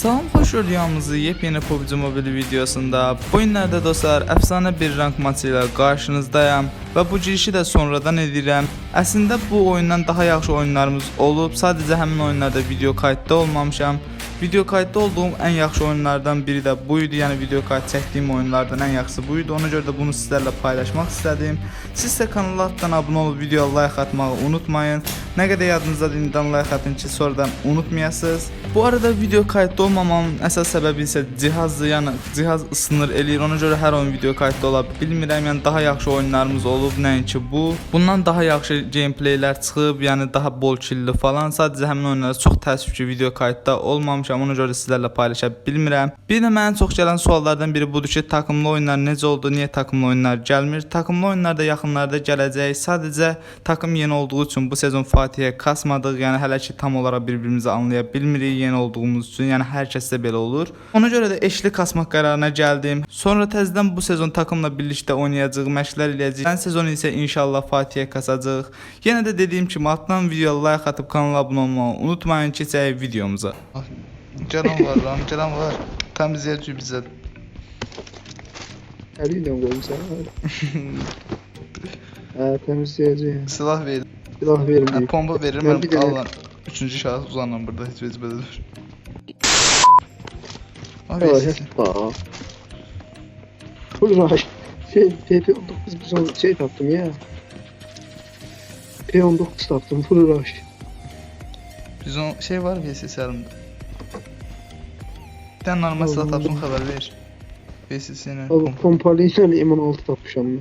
Xoş gördüyünüz yepyeni PUBG Mobile videosunda bu günlərdə dostlar əfsanə bir rank maçı ilə qarşınızdayam və bu girişi də sonradan edirəm. Əslində bu oyundan daha yaxşı oyunlarımız olub, sadəcə həmin oyunlarda video kayıtda olmamışam. Video kayıtda olduğum ən yaxşı oyunlardan biri də bu idi. Yəni video kayıt çəkdiyim oyunlardan ən yaxşısı bu idi. Ona görə də bunu sizlərlə paylaşmaq istədim. Siz də kanala altdan abunə olub videoya like atmağı unutmayın. Nə qədər yadınızdadır indidən like atın ki, sonradan unutmayasınız. Bu arada video kayıtda olmamamın əsas səbəbi isə cihazdır. Yəni cihaz ısınır eləyir. Ona görə hər oyun video kayıtda ola bilmirəm. Yəni daha yaxşı oyunlarımız olub, nəinki bu. Bundan daha yaxşı gameplaylər çıxıb, yəni daha bol killi falan. Sadəcə həmin oyunlarda çox təəssüf ki, video kayıtda olmamışam. Ona görə sizlərlə paylaşa bilmirəm. Bir də mənə çox gələn suallardan biri budur ki, takımlı oyunlar necə oldu, niyə takımlı oyunlar gəlmir? Takımlı oyunlarda yaxınlarda gələcək. Sadəcə takım yeni olduğu üçün bu sezon Fatihə kasmadıq. Yəni hələ ki tam olaraq bir-birimizi anlaya bilmirik yeni olduğumuz üçün. Yəni hər kəsdə belə olur. Ona görə də eşli kasmaq qərarına gəldim. Sonra təzədən bu sezon takımla birlikdə oynayacağıq, məşqlər eləyəcəyik. Ən sezonu isə inşallah Fatihə kasacağıq. Yenə də dediyim kimi altdan videoya like atıb kanala abunə olmağı unutmayın. Keçək videomuza. Canım var lan, canım var. Təmizləyici bizə. Əliyle qoymusan. Hə, təmizləyəcəyəm. Silah ver. Silah Hə, verməyib. pompa verir, Mən mən bir dənə- al lan. Üçüncü şahıs uzanıram burada, heç vecibə dur. Abi, ha. Buyur ay. Şey, TP19 biz şey taptım ya. P19 taptım, full rush. Biz o şey var VSS Bir tane normal silah tapsın haber ver. Abi pompalı ile M16 tapmışam ben.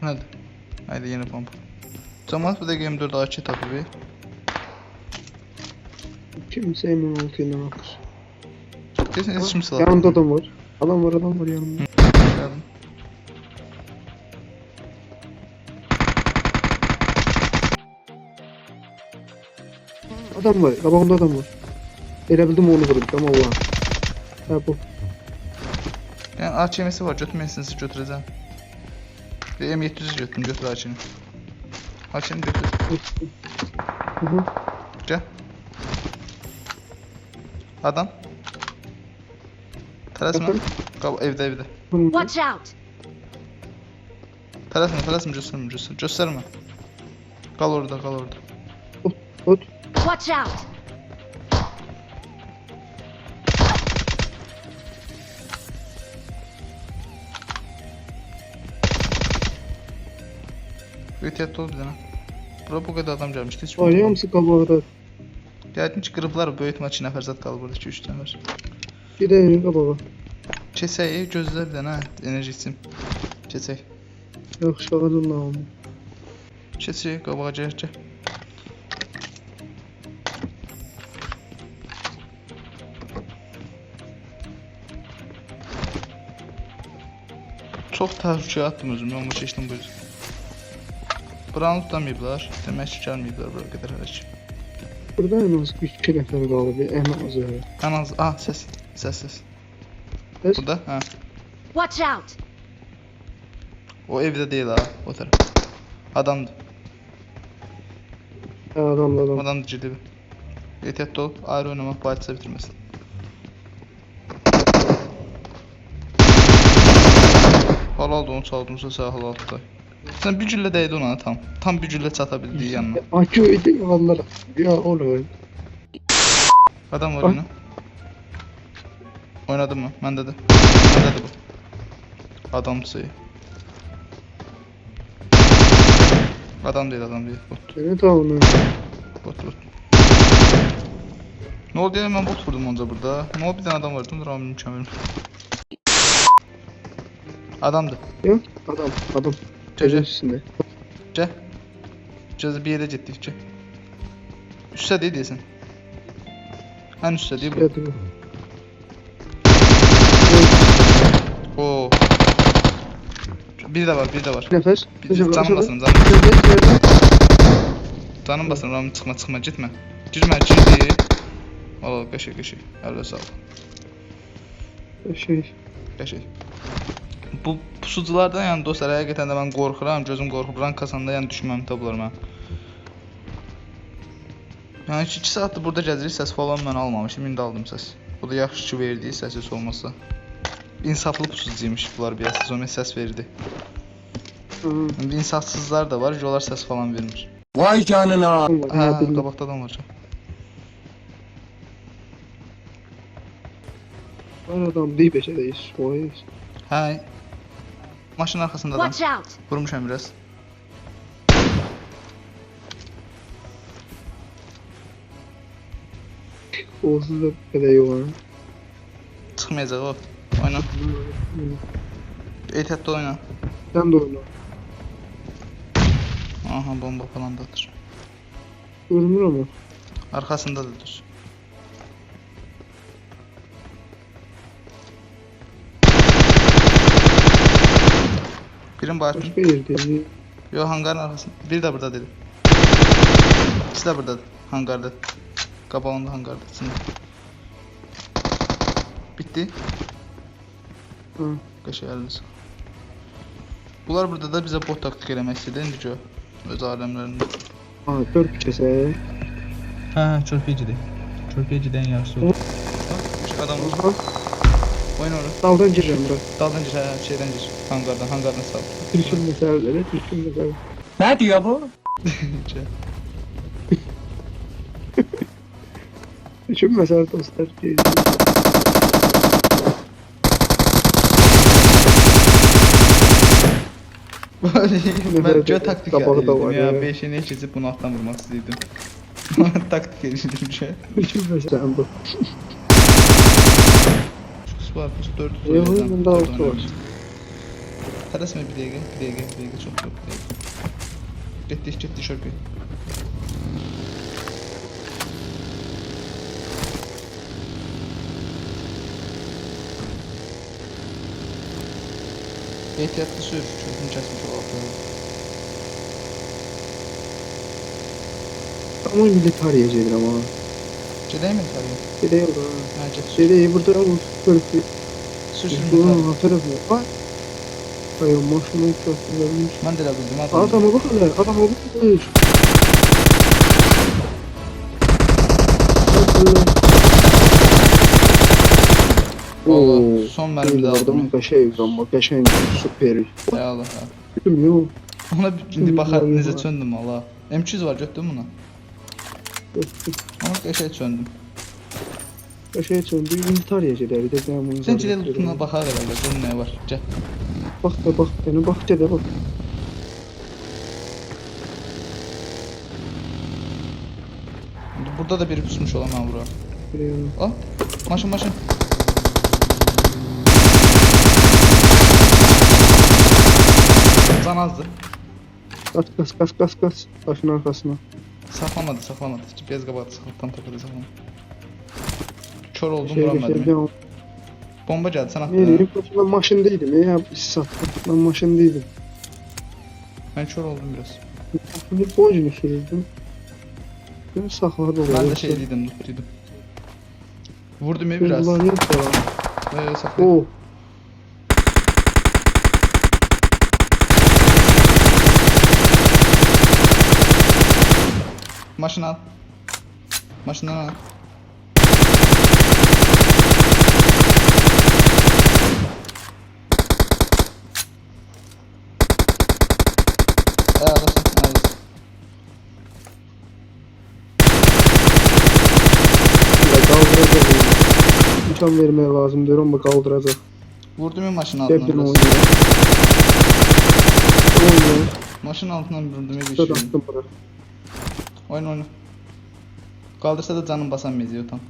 Hadi. Haydi yeni pompa. Cemaat bu da Game 4 AK tapı bir. Kimse M16 ile atır. Kesin iletişim silah. Yanımda adam var. Adam var, adam var yanımda. Geldim. Adam var, qabağımda adam var. Elə bildim onu vurub, tamam Allah. Hə bu. Yani AKM'si var götürmeyesiniz götüreceğim. Bir M700 götürün götür AK'ni. AK'ni götür. Hı hı. Gel. Adam. Efendim? Kab evde evde. Watch out! Teres mi? Gösterme göster. Gösterme. Kal orada kal orada. Ot. Watch out! Ehtiyatlı ol bir tane. Bura bu kadar adam gelmişti. Hiç Var ya mısın qabağda? Geldim ki kırıplar böyük maçı nəfər zat qalıb burada 2-3 nəfər. Bir də qabağa. Keçək, gözlə bir dənə enerji içim. Keçək. Yaxşı ağacın namı. Keçək, qabağa gəl, gəl. Çox təhlükəyə atdım özümü, amma keçdim bu yüzden. Buranı tutamayıblar, demək ki gəlməyiblər bura qədər hələ ki. Burada en az 2 nəfər qalıb, en az öyle. Ən az, ah səs, səs, səs. Bəs Burada, hə. Watch out! O evdə deyil ha, o tərəf. Adamdır. hə, adamla adam. Adam ciddi. Ehtiyatlı ol. Ayrı oynamak bu hadise bitirmesin. Halal onu çaldımsa sağ halal tutay. Sen bir güllə değdi ona tam. Tam bir güllə çata bildiği yanına. Akü öyle yalanlar. Ya olur. Adam var Ay. yine. Oynadın mı? Məndə də. Məndə də bu. Adamsı. Adam değil adam değil. Bot. Seni tamam. Bot bot. Ne oldu ya ben bot vurdum onca burada. Ne oldu bir tane adam vardı. Dur abi mükemmel. Adamdı. Ya adam, adam. Gel. üstünde. Gel. Cazı bir yere gittik gel. Üstte değil diyesin. En üstte değil bu. Oo. Bir de var bir de var. Nefes. Bir, Nefes, canım basın canım. Canım basın Ramın çıkma çıkma gitme. Girme girdi. Al kaşı kaşı. Öyle sağ ol. Şey, Qəşəng. Bu pusuculardan yəni dostlar həqiqətən də mən qorxuram, gözüm qorxub rank kasanda yəni düşməm tablar mən. Yəni 2 saatdır burada gəzirik, səs falan mən almamışım. İndi aldım səs. Bu da yaxşı ki verdi, səs heç olmasa. İnsaflı pusucuymuş bunlar biraz. Sonra səs verdi. İndi insafsızlar da var, onlar səs falan vermir. Vay canına. Hə, qabaqda adam var. Var adam deyip eşedeyiz. Oy. Hə. Maşın arxasında adam. Vurmuşam biraz. Olsuz da belə yok ha. Çıxmayacaq o. Oyna. Ehtiyatlı oyna. Sen de oyna. Aha bomba falan da atır. Görünür ama. Arxasında da dur. Birin bayatın. Başka yerde. Yo hangarın arxasında. Biri də burada dedi. İkisi də burdadır. Hangarda. Qabağında hangarda. içində. Bitdi. Ha. Qəşəng əliniz. Bunlar burada da bizə bot taktik eləmək istədi indi gör. Öz aləmlərində. Ha, kese. Hə, körpəcidir. Körpəcidən yaxşı olur. Adam var. Oyun orada. Daldan gireceğim bura. Daldan gir, hə, şeydən gir. Hangardan, hangardan sal. Türk'ün meseleleri, Türk'ün meseleleri. Ne diyor bu? Şey. Türk'ün meseleleri dostlar. ben gö taktik yapıyordum var ya. ya. Beşini keçip bunu alttan vurmak istəydim. taktik edildim şey. Türk'ün meseleleri bu. Kus var, kus 4 Yok, bunda altı var. Tələsmə bir dəqiqə, bir dəqiqə, bir çox çox bir dəqiqə. Getdik, getdik şörpü. Ehtiyatlı sür, çözüm kəsmiş olaraq. Ama millet arayacaklar ama. Gedəymi yuxarıya? Bir de yok ha. Hə, get. Bir de burada ama Türk'ü. Sür, sür Bunun yuxarı. o tarafı. Bak. Ay maşının köprülermiş. Mən də elə bildim, adam. Adama bak hele. Adama bak hele. Bak. Valla, Oo, son mərmi də aldım. Adam qəşəng amma qəşəng super. Ay Allah, hə. Bilmiyorum. Ona bir- Bilmiyorum. necə çöndüm valla. M200 var götürdün bunu. Ona qəşəng çöndüm. Qəşəng çöndü. İntihar yeyəcəklər. Bir də mən bunu. Sən gidə lootuna baxar herhalde. Bunun nə var? Gəl. Bax da da bax da bax. İndi Burada da biri pusmuş olan mən bura. Bilmiyorum. Al. Maşın maşın. Can azdı. Kaç kaç kaç kaç kaç. Taşın arkasına. Saxlamadı. Bez qabadı, saxladı, tam təpədə saxlamadı. Kör oldum, Şey vuram geçer. mənim. Ben Bomba gəldi, sən ne diyeyim? atdın. Ben maşındaydım ya. Sattım. Ben maşındaydım. Mən kör oldum biraz. Şimdi boncunu sürdüm. Ben sakladım. Mən də şey dedim, lootluydum. Vurdum ya biraz. Bunlar yok ya. Ee, saxlayın. Oh. Maşını al. Maşından al. Alırsın. Ya kaldıracak. Uçan vermeye lazım diyorum ama kaldıracak. Vurdum ya maşının altından Sevdim biraz. oynuyor. Oynuyor. Maşının altından vurdum ya bir şey. attım bana. Oyun oyna. Kaldırsa da canım basamayız tam.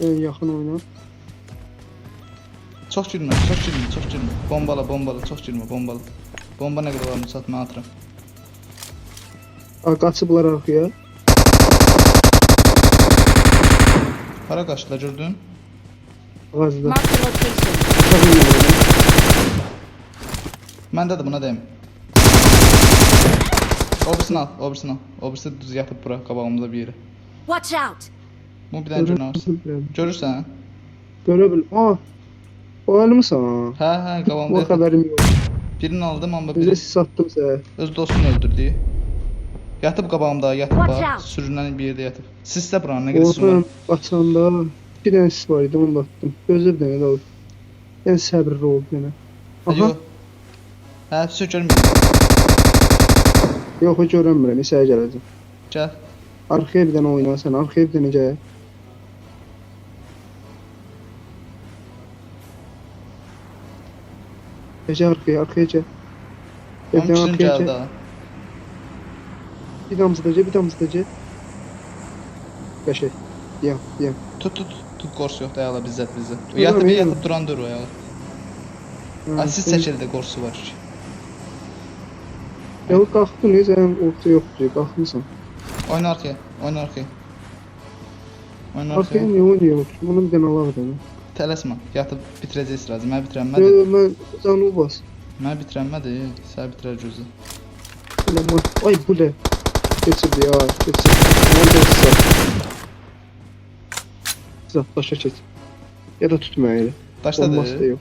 En yakın oyna. Çok girme, çok girme, çok girme. Bombala, bombala, çok girme, bombala. Bomba ne kadar var Musat, ben atıram. Aa, kaçıblar arkaya. Para kaçtılar gördün? Gazda. Mark the location. Məndə də buna deyim. Obrisini al, obrisini al. Obrisi düz yatıb bura, qabağımızda bir yere. Watch out! Bu bir dənə günah. Görürsən? Görebil. Aa. O elimi sana. Hə, hə, qabağımda O yatıb. haberim yok. Birini aldım amma biri sis attım sizə. öz dostunu öldürdü. Yatıb qabağımda, yatıb bax. Sürünən bir yerdə yatıb. Sisdə buranın nə qədər var. açanda bir dənə sis var idi, onu da attım. Gözlə bir dənə də oldu. Yəni səbirli ol bir dənə. Aha, Yox. Hə, sis görmürəm. yox, heç görünmürəm, isə gələcəm. Gəl. Arxaya bir dənə oyna sən, bir dənə gəl. Gecə arxaya, arxaya gəl. Bir Onun üçün arxaya gəl. Bir damızda gəl, bir damızda gəl. Qəşəng. Yam, yam. Tut tut. Tut qorsu yox dayala bizzət bizə. O Yox, yatıb yatıb duran dur o ya. Ha, Ay siz çəkildi qorsu var. Ya o qalxdın, ya, sən orta yoxdur, qalxmısan. Oyna arkaya. Oyna arkaya. Oyna Arxaya arkaya. niyə oynayır? Bunu bir alaq da. Tələsmə. Yatıb bitirəcəyiz razı. Mən bitirənmədi. yo, mən canı bas. Mən bitirənmədi. Sən bitirər gözü. Ay bu ne? Geçirdi ya, geçirdi. Aman da sağ. Zat başa çek. Ya da tutma öyle. Bombası da Başladı. yok.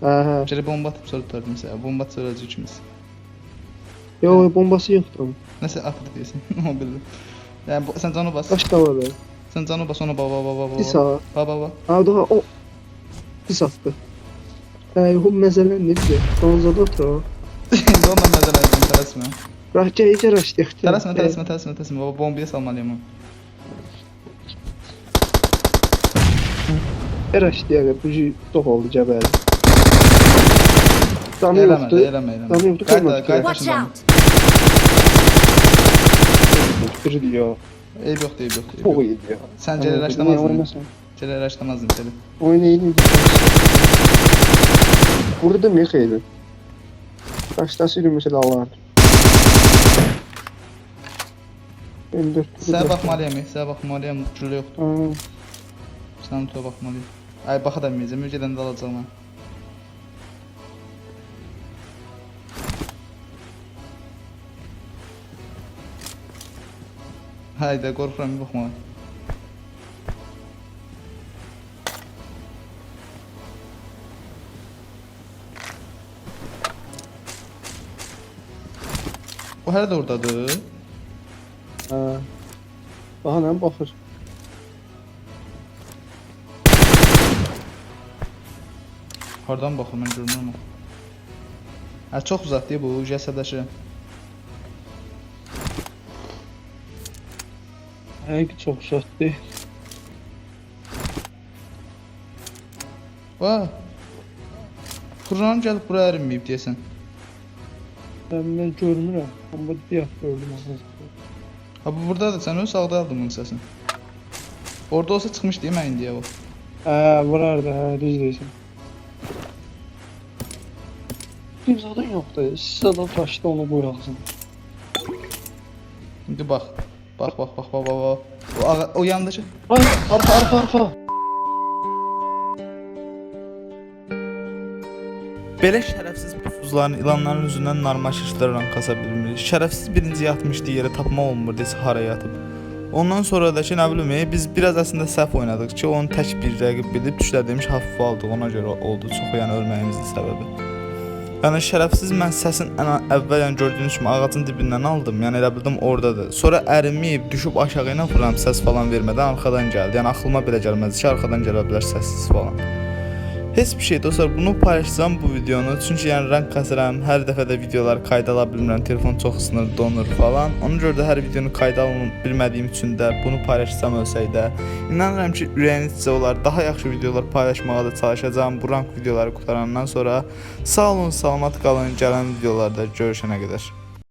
Ha ha. Gələ bomba atıb sonra tutardım sənə. Bomba atacağıq ikimiz. Yo bombası yoktu. Nəsə atır deyirsən. O bildim. Yəni bu- sən canı bas. Kaç tava be? Sən canı bas ona baba baba baba. Bir sağa. Baba baba. Ha daha o. Bir sattı. Ay o mezeler ne diyor? Donzada otur o. Məzələ etdim, tələsmə. Rahçe iyice raştı. Tələsmə, tələsmə, tələsmə, tələsmə. Baba bombaya salmalıyam onu. Raştı yani. Bu çok oldu. Canı Eləmə, yoktu. eləmə, eləmə. Canı yoktu. Qayıt, qayıt Watch daşından. out! Kırdı ya. Eyb yoxdur, eyb yoxdur. eyb Çok yoxdur. iyiydi ya. Sən Niye gələrləşdəməzdin. oynasın? Gələrləşdəməzdin gələ. Oynayın. Vurdum ya xeyli. Baştası mesela alardı. Ben dört. Sənə baxmalıyam, sənə baxmalıyam. Gülə yoxdur. Aa, Sən tuta baxmalıyam. Ay baxa da bilməyəcəm, öncədən də Hayda, qorxuram bir baxma. O də oradadır. ha. Daha ne bakır? Hardan baxır mən görmürəm. Hə çox uzaqdır bu, cəsədləşirəm. Haydi çok sattı. Va. Kur'an gəlib bura ərinməyib deyəsən. Ben ben görmürəm. Amma bir gördüm ağzını. Ha bu burdadır, sən öz sağda aldın bunun səsini. Orada olsa çıxmış deyə mən indiyə o. Ha, varardı ha, düz deyirsən. Bir zaten yoktu. Siz adam taştı onu koyarsın. İndi bax. Bax, bax, bax, bax, bax. bax. O, ağa- o yandakı. Ay, arka arka arka. Belə şərəfsiz pufuzların ilanların üzündən narmaşışlar rank kasa bilmirik. Şərəfsiz birinci yatmışdı yerə tapma olmurdu heç hara yatıb. Ondan sonra da ki, nə bilim, e, biz biraz əslində səhv oynadıq ki, onu tək bir rəqib bilib düşlədiyimiz hafif aldıq. Ona görə oldu çox, yəni ölməyimizin səbəbi. Yəni şərəfsiz mən səsin ən əvvələn gördüyünüz kimi ağacın dibindən aldım. Yəni elə bildim ordadır. Sonra ərimiyib, düşüb aşağı ilə vururam səs falan vermədən arxadan gəldi. Yəni ağlıma belə gəlməzdi ki, arxadan gələ bilər səssiz falan. Heç bir şey dostlar, bunu paylaşsam bu videonu, çünki yəni rank kasıram, hər dəfə də videolar bilmirəm, telefon çox sınır, donur falan. Ona görə də hər videonu kayda ala bilmədiyim bunu paylaşsam ölsək də, ki, ürəyinizcə olar, daha yaxşı videolar paylaşmağa da çalışacağam bu rank videoları qutarandan sonra. Sağ olun, salamat qalın, gələn videolarda görüşənə qədər.